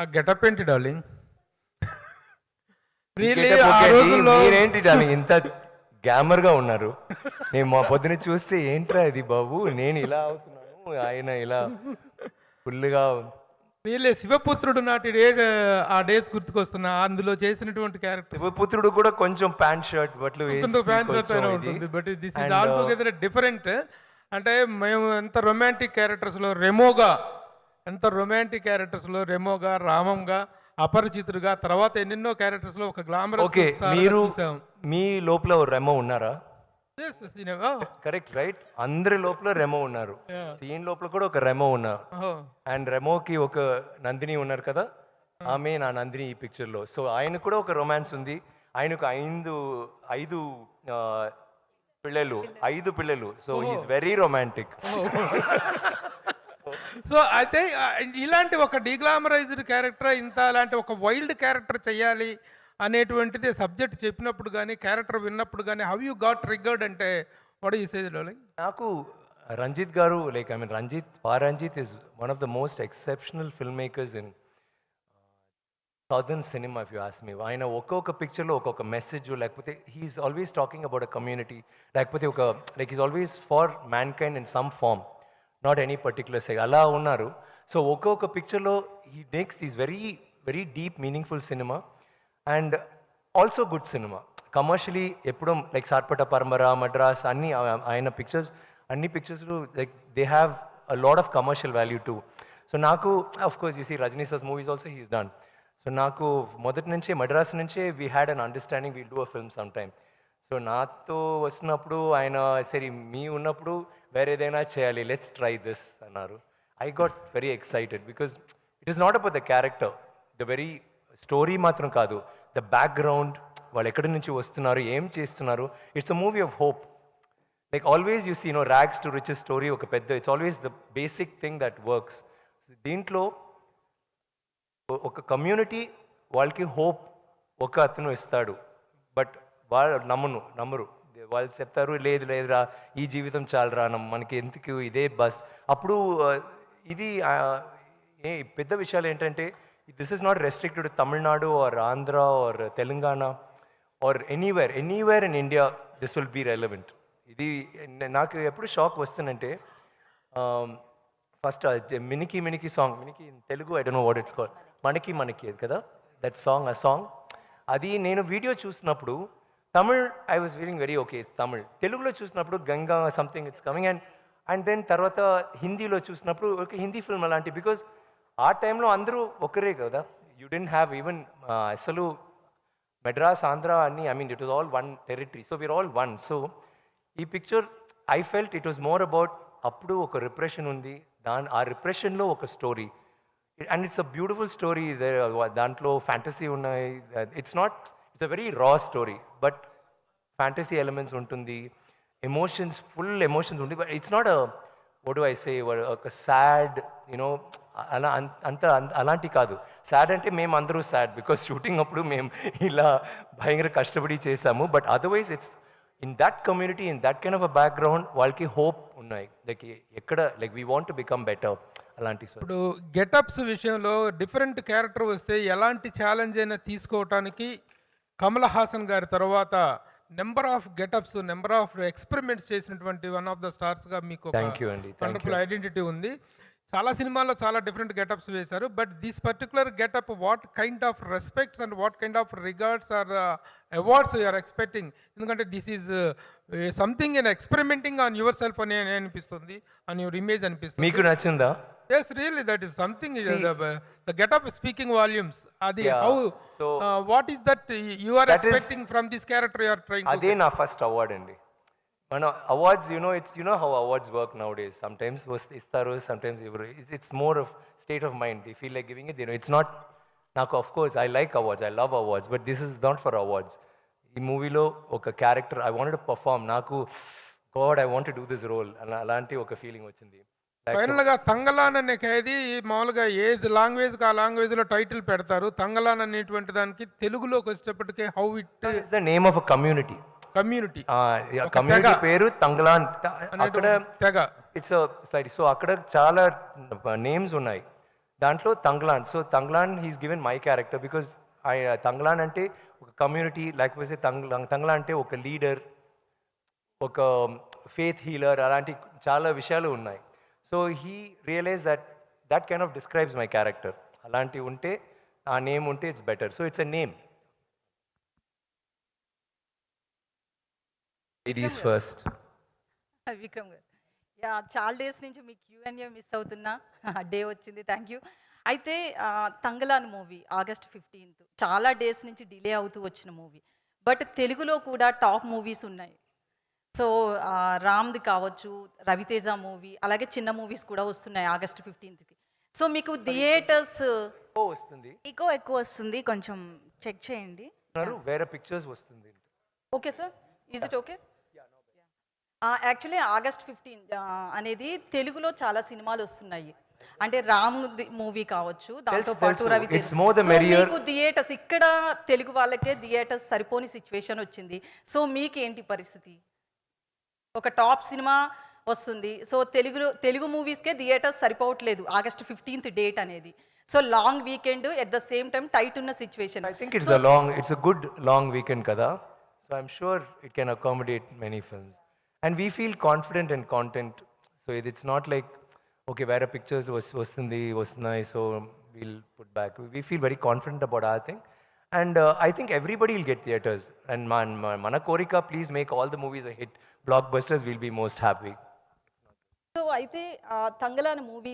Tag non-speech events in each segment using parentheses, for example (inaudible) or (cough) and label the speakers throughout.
Speaker 1: ఆ గెటప్ ఏంటి డార్లింగ్?
Speaker 2: మీరేంటి డార్లింగ్? ఇంత గ్లామర్గా ఉన్నారు. నేను మా పొద్దున చూస్తే ఏంట్రా ఇది బాబు? నేను ఇలా అవుతున్నాను ఆయన ఇలా ఫుల్గా
Speaker 1: రియల్లీ శివపుత్రుడు నాటి డే ఆ డేస్ గుర్తుకొస్తున్నా. అందులో చేసినటువంటి క్యారెక్టర్.
Speaker 2: పుత్రుడు కూడా కొంచెం ప్యాంట్ షర్ట్ బట్లు
Speaker 1: కొంచెం
Speaker 2: ఇది.
Speaker 1: ఉంటుంది but this is all together different అంటే మేము ఎంత రొమాంటిక్ క్యారెక్టర్స్లో రెమోగా ఎంత రొమాంటిక్ క్యారెక్టర్స్లో రెమోగా రామంగా అపరిచితుడుగా తర్వాత ఎన్నెన్నో క్యారెక్టర్స్లో ఒక గ్లామరస్
Speaker 2: ఓకే మీరు మీ లోపల రెమో ఉన్నారా? కరెక్ట్ రైట్ అందరి లోపల రెమో ఉన్నారు. దీని లోపల కూడా ఒక రెమో ఉన్నారు అండ్ రెమోకి ఒక నందిని ఉన్నారు కదా? ఆమె నా నందిని ఈ పిక్చర్లో సో ఆయన కూడా ఒక రొమాన్స్ ఉంది. ఆయనకు ఐదు ఐదు పిల్లలు ఐదు పిల్లలు. So is very romantic
Speaker 1: so అయితే ఆ, ఇలాంటి ఒక డిగ్లామరైజ్డ్ క్యారెక్టర్ ఇంత అలాంటి ఒక వైల్డ్ క్యారెక్టర్ చేయాలి అనేటువంటిది సబ్జెక్ట్ చెప్పినప్పుడు కానీ క్యారెక్టర్ విన్నప్పుడు కానీ హౌ యూ గాట్ ట్రిగర్డ్ అంటే వాడు ఈ సేజ్
Speaker 2: నాకు రంజిత్ గారు like I mean Ranjith Pa Ranjith is one of the most exceptional film makers in southern cinema if you ask me ఆయన ఒక్కొక్క పిక్చర్లో ఒక్కొక్క మెసేజ్ లేకపోతే he's always talking about a community లేకపోతే ఒక like is always for mankind in some form not any particular సెగ్ అలా ఉన్నారు. So ఒక్కొక్క పిక్చర్లో he makes is very very deep meaningful cinema and also good cinema commercially ఎప్పుడూ like Sarpatta Parambarai Madras అన్ని ఆయన pictures అన్ని pictures like they have a lot of commercial value too so నాకు of course you see Rajini sir's movies also he's done so నాకు మొదటి నుంచే మద్రాస్ నుంచే we had an understanding will do a film some time so నాతో వచ్చినప్పుడు ఆయన సరే మీ ఉన్నప్పుడు వేరే ఏదైనా చేయాలి లెట్స్ ట్రై దిస్ అన్నారు. I got very excited because it is not about the character the very story మాత్రం కాదు. ద బ్యాక్గ్రౌండ్ వాళ్ళు ఎక్కడి నుంచి వస్తున్నారు ఏం చేస్తున్నారు it's a movie of hope like always you see no rags to riches story ఒక పెద్ద it's always the basic thing that works దీంట్లో ఒక కమ్యూనిటీ వాళ్ళకి హోప్ ఒక అతను ఇస్తాడు. బట్ వాళ్ళు నమ్మను నమ్మరు. వాళ్ళు చెప్తారు లేదు లేదురా ఈ జీవితం చాలరా నమ్మ మనకి ఎందుకు ఇదే బస్? అప్పుడు ఇది ఏ పెద్ద విషయాలు ఏంటంటే this is not restricted Tamil Nadu or Andhra or Telangana or anywhere anywhere in India this will be relevant. ఇది నాకు ఎప్పుడు షాక్ వస్తుందంటే ఫస్ట్ మినికి మినికి song మినికి Telugu I don't know what it's call మనకి మనకి కదా దట్ సాంగ్ ఆ సాంగ్. అది నేను వీడియో చూసినప్పుడు Tamil I was feeling very okay it's Tamil తెలుగులో చూసినప్పుడు Ganga something it's coming and and then తర్వాత హిందీలో చూసినప్పుడు ఓకే హిందీ ఫిల్మ్ అలాంటి బికాజ్ ఆ టైంలో అందరూ ఒకరే కదా యూ డెంట్ హ్యావ్ ఈవెన్ అసలు మెడ్రాస్ ఆంధ్ర అన్ని I mean it was all one territory so we're all one so ఈ picture I felt it was more about అప్పుడు ఒక రిప్రెషన్ ఉంది. దాని ఆ రిప్రెషన్లో ఒక story and it's a beautiful story దాంట్లో ఫ్యాంటసీ ఉన్నాయి. It's not it's a very raw story but fantasy elements ఉంటుంది. ఎమోషన్స్ ఫుల్ ఎమోషన్స్ ఉంటుంది but it's not what I say ఒక సాడ్ యూనో అలా అంత అన్- అలాంటి కాదు. సాడ్ అంటే మేము అందరూ సాడ్ బికాస్ షూటింగ్ అప్పుడు మేము ఇలా భయంకర కష్టపడి చేసాము. But otherwise it's in that community in that kind of a background వాళ్ళకి హోప్ ఉన్నాయి. లైక్ ఎక్కడ like we want become better అలాంటి
Speaker 1: ఇప్పుడు గెటప్స్ విషయంలో డిఫరెంట్ క్యారెక్టర్ వస్తే ఎలాంటి ఛాలెంజ్ అయినా తీసుకోవటానికి కమల్ హాసన్ గారి తర్వాత number of getups number of experiments చేసినటువంటి వన్ ఆఫ్ ద స్టార్స్గా మీకు వండర్ఫుల్ ఐడెంటిటీ ఉంది. చాలా సినిమాల్లో చాలా డిఫరెంట్ గెటప్స్ వేశారు but this particular getup what kind of respects and what kind of regards or awards you're expecting ఎందుకంటే this is something in experimenting on yourself అని అనిపిస్తుంది ఆన్ యువర్ ఇమేజ్ అనిపిస్తుంది
Speaker 2: మీకు నచ్చిందా
Speaker 1: Yes, really, that is something. is the, the get up speaking volumes. Adi,
Speaker 2: Yeah,
Speaker 1: how?
Speaker 2: so-
Speaker 1: uh, what is that you are
Speaker 2: That is-
Speaker 1: expecting from this character you are trying to?
Speaker 2: అదే నా first award అండి మన awards you know it's you know how awards work nowadays sometimes వస్తే ఇస్తారు sometimes ఎవరు it's it's more of state of mind the feel like giving it it's not నాకు of course I like awards I love awards but this is not for awards ఈ మూవీలో ఒక character I wanted perform నాకు god I want do this role అలా అలాంటి ఒక feeling వచ్చింది.
Speaker 1: ఫైనల్గా తంగలాన్ అనే ఖైదీ మామూలుగా ఏ లాంగ్వేజ్ ఆ లాంగ్వేజ్లో టైటిల్ పెడతారు. తంగలాన్ అనేటువంటి దానికి తెలుగులోకి వచ్చేటప్పటికే how it
Speaker 2: it's the name of a community
Speaker 1: community
Speaker 2: community పేరు తంగలాన్. అక్కడ
Speaker 1: తెగ.
Speaker 2: ఇట్స్ సైడ్ సో అక్కడ చాలా నేమ్స్ ఉన్నాయి. దాంట్లో Thangalaan. So Thangalaan he's given my character because Thangalaan అంటే ఒక కమ్యూనిటీ లేకపోతే తంగ్లా తంగ్లా అంటే ఒక లీడర్ ఒక ఫేత్ హీలర్ అలాంటి చాలా విషయాలు ఉన్నాయి. So he realize that that kind of describes my character అలాంటివి ఉంటే ఆ నేమ్ ఉంటే it's better so it's a name it is first
Speaker 3: Vikram garu. Yeah చాలా డేస్ నుంచి మీ క్యూఎన్ఏ మిస్ అవుతున్నా. (laughs) డే వచ్చింది థ్యాంక్ యూ అయితే తంగలాన్ మూవీ ఆగస్ట్ ఫిఫ్టీన్త్ చాలా డేస్ నుంచి డిలే అవుతూ వచ్చిన మూవీ. బట్ తెలుగులో కూడా టాప్ మూవీస్ ఉన్నాయి. సో రామ్ది కావచ్చు రవితేజ మూవీ అలాగే చిన్న మూవీస్ కూడా వస్తున్నాయి ఆగస్ట్ ఫిఫ్టీన్త్కి సో మీకు థియేటర్స్
Speaker 2: ఓ వస్తుంది.
Speaker 4: ఈకో ఎక్కువ వస్తుంది కొంచెం చెక్ చేయండి.
Speaker 2: అన్నారు, వేరే పిక్చర్స్ వస్తుంది.
Speaker 3: Okay sir is it okay actually August fifteen అనేది తెలుగులో చాలా సినిమాలు వస్తున్నాయి. అంటే రామ్ మూవీ కావచ్చు దాంతో పాటు. రవి. మీకు థియేటర్స్ ఇక్కడ తెలుగు వాళ్ళకే థియేటర్స్ సరిపోని సిచ్యువేషన్ వచ్చింది. సో మీకేంటి పరిస్థితి? ఒక టాప్ సినిమా వస్తుంది. సో తెలుగులో తెలుగు మూవీస్కే థియేటర్స్ సరిపోవట్లేదు ఆగస్ట్ ఫిఫ్టీన్త్ డేట్ అనేది. So long weekend at the same time tight ఉన్న situation
Speaker 2: it's a long, it's a good long weekend, Kada. So I'm sure it can accommodate many films. And we feel confident in content. So it- it's not like, okay, where are pictures వస్తుంది వస్తున్నాయి so we'll put back. We feel very confident about our thing. And uh, I think everybody will get theaters. And man, mana korika, please make all the movies a hit. Blockbusters, we'll be most happy.
Speaker 3: So అయితే తంగలాని movie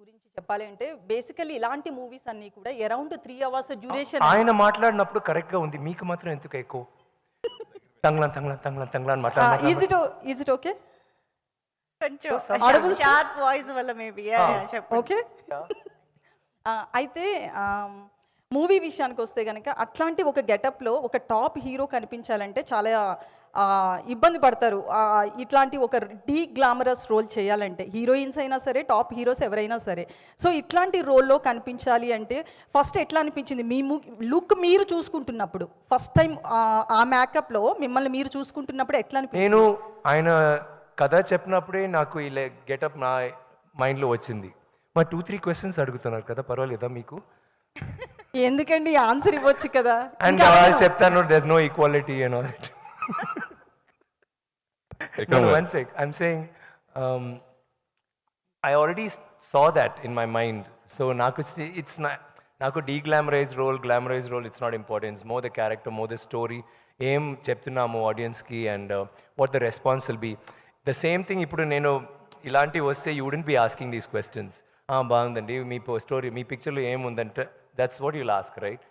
Speaker 3: గురించి చెప్పాలి అంటే basically ఇలాంటి movies అన్నీ కూడా around three hours duration
Speaker 2: ఆయన మాట్లాడినప్పుడు కరెక్ట్గా ఉంది మీకు మాత్రం ఎందుకు ఎక్కువ తంగ్లాన్ తంగ్లాన్ తంగ్లాన్ తంగ్లాన్ మాట్లాడిన
Speaker 3: is it is it okay
Speaker 4: కొంచెం షార్ప్ వాయిస్ వల్ల మేబీ
Speaker 3: ఓకే అయితే మూవీ విషయానికి వస్తే కనుక అట్లాంటి ఒక గెటప్లో ఒక టాప్ హీరో కనిపించాలంటే చాలా ఇబ్బంది పడతారు. ఇట్లాంటి ఒక డీ గ్లామరస్ రోల్ చేయాలంటే హీరోయిన్స్ అయినా సరే టాప్ హీరోస్ ఎవరైనా సరే. సో ఇట్లాంటి రోల్లో కనిపించాలి అంటే ఫస్ట్ ఎట్లా అనిపించింది? మీ లుక్ మీరు చూసుకుంటున్నప్పుడు ఫస్ట్ టైం ఆ మేకప్లో మిమ్మల్ని మీరు చూసుకుంటున్నప్పుడు ఎట్లా అనిపించింది?
Speaker 2: నేను ఆయన కథ చెప్పినప్పుడే నాకు ఇలా గెటప్ నా మైండ్లో వచ్చింది. మా టూ త్రీ క్వశ్చన్స్ అడుగుతున్నారు కదా పర్వాలేదా మీకు?
Speaker 3: ఎందుకండి? ఆన్సర్ ఇవ్వచ్చు కదా.
Speaker 2: అండ్ వాళ్ళు చెప్తాను there's no equality and all one sec I'm saying I already saw that in my mind so నాకు ఇట్స్ నాకు de glamorize role glamorize role it's not importance more the character more the story ఏం చెప్తున్నాము ఆడియన్స్కి and what the response will be the same thing ఇప్పుడు నేను ఇలాంటివి వస్తే you wouldn't be asking these questions బాగుందండి. మీ స్టోరీ మీ పిక్చర్లో ఏముందంటే that's what you'll ask right